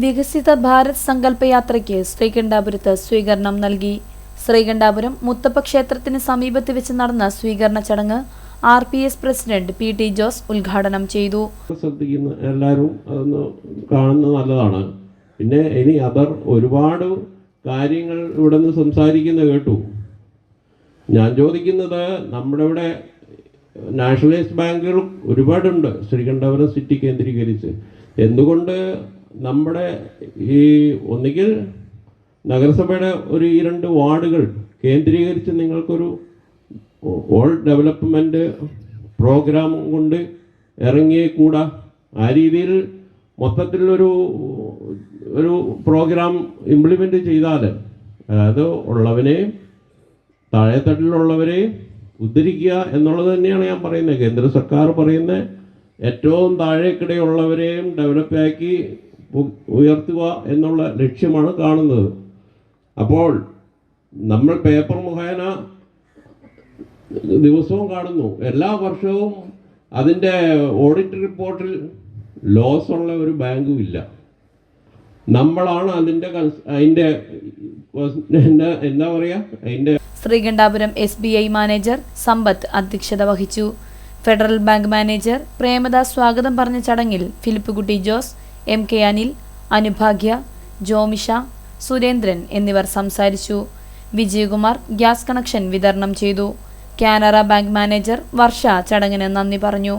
വികസിത ഭാരത് സങ്കല്പയാത്രയ്ക്ക് ശ്രീകണ്ഠാപുരത്ത് സ്വീകരണം നൽകി. ശ്രീകണ്ഠാപുരം മുത്തപ്പ ക്ഷേത്രത്തിന് സമീപത്ത് വെച്ച് നടന്ന സ്വീകരണ ചടങ്ങ് R P S president P T Jose ഉദ്ഘാടനം ചെയ്തു. ശ്രദ്ധിക്കുന്ന എല്ലാവരും അതൊന്ന് കാണുന്നത് നല്ലതാണ്. പിന്നെ ഇനി അതർ ഒരുപാട് കാര്യങ്ങൾ ഇവിടെ നിന്ന് സംസാരിക്കുന്ന കേട്ടു. ഞാൻ ചോദിക്കുന്നത് നമ്മുടെ ഇവിടെ നാഷണലൈസ്ഡ് ബാങ്കുകൾ ഒരുപാടുണ്ട്. ശ്രീകണ്ഠപുരം സിറ്റി കേന്ദ്രീകരിച്ച്. എന്തുകൊണ്ട് നമ്മുടെ ഈ ഒന്നുകിൽ നഗരസഭയുടെ ഒരു ഈ രണ്ട് വാർഡുകൾ കേന്ദ്രീകരിച്ച് നിങ്ങൾക്കൊരു ഓൾ ഡെവലപ്മെന്റ് പ്രോഗ്രാം കൊണ്ട് ഇറങ്ങിയേ കൂടാ ആ രീതിയിൽ മൊത്തത്തിലൊരു ഒരു പ്രോഗ്രാം ഇംപ്ലിമെന്റ് ചെയ്താൽ അതായത് ഉള്ളവനെയും താഴെത്തട്ടിലുള്ളവരെയും ഉദ്ധരിക്കുക എന്നുള്ളത് തന്നെയാണ് ഞാൻ പറയുന്നത്. കേന്ദ്ര സർക്കാർ പറയുന്ന ഏറ്റവും താഴേക്കിടെയുള്ളവരെയും ഡെവലപ്പാക്കി ഉയർത്തുക എന്നുള്ള ലക്ഷ്യമാണ് കാണുന്നത്. അപ്പോൾ നമ്മൾ പേപ്പർ മുഖേന ദിവസവും കാണുന്നു. എല്ലാ വർഷവും അതിന്റെ ഓഡിറ്റ് റിപ്പോർട്ടിൽ ലോസ് ഉള്ള ഒരു ബാങ്കും ഇല്ല. നമ്മളാണ് അതിന്റെ അതിന്റെ എന്താ പറയുക അതിന്റെ Sreekandapuram S B I manager Sampath അധ്യക്ഷത വഹിച്ചു. ഫെഡറൽ ബാങ്ക് മാനേജർ പ്രേമദാസ് സ്വാഗതം പറഞ്ഞ ചടങ്ങിൽ Philip Kutty Jose M K Anil Anubhagya Jomisha Surendran എന്നിവർ സംസാരിച്ചു. വിജയകുമാർ ഗ്യാസ് കണക്ഷൻ വിതരണം ചെയ്തു. കാനറ ബാങ്ക് മാനേജർ വർഷ ചടങ്ങിന് നന്ദി പറഞ്ഞു.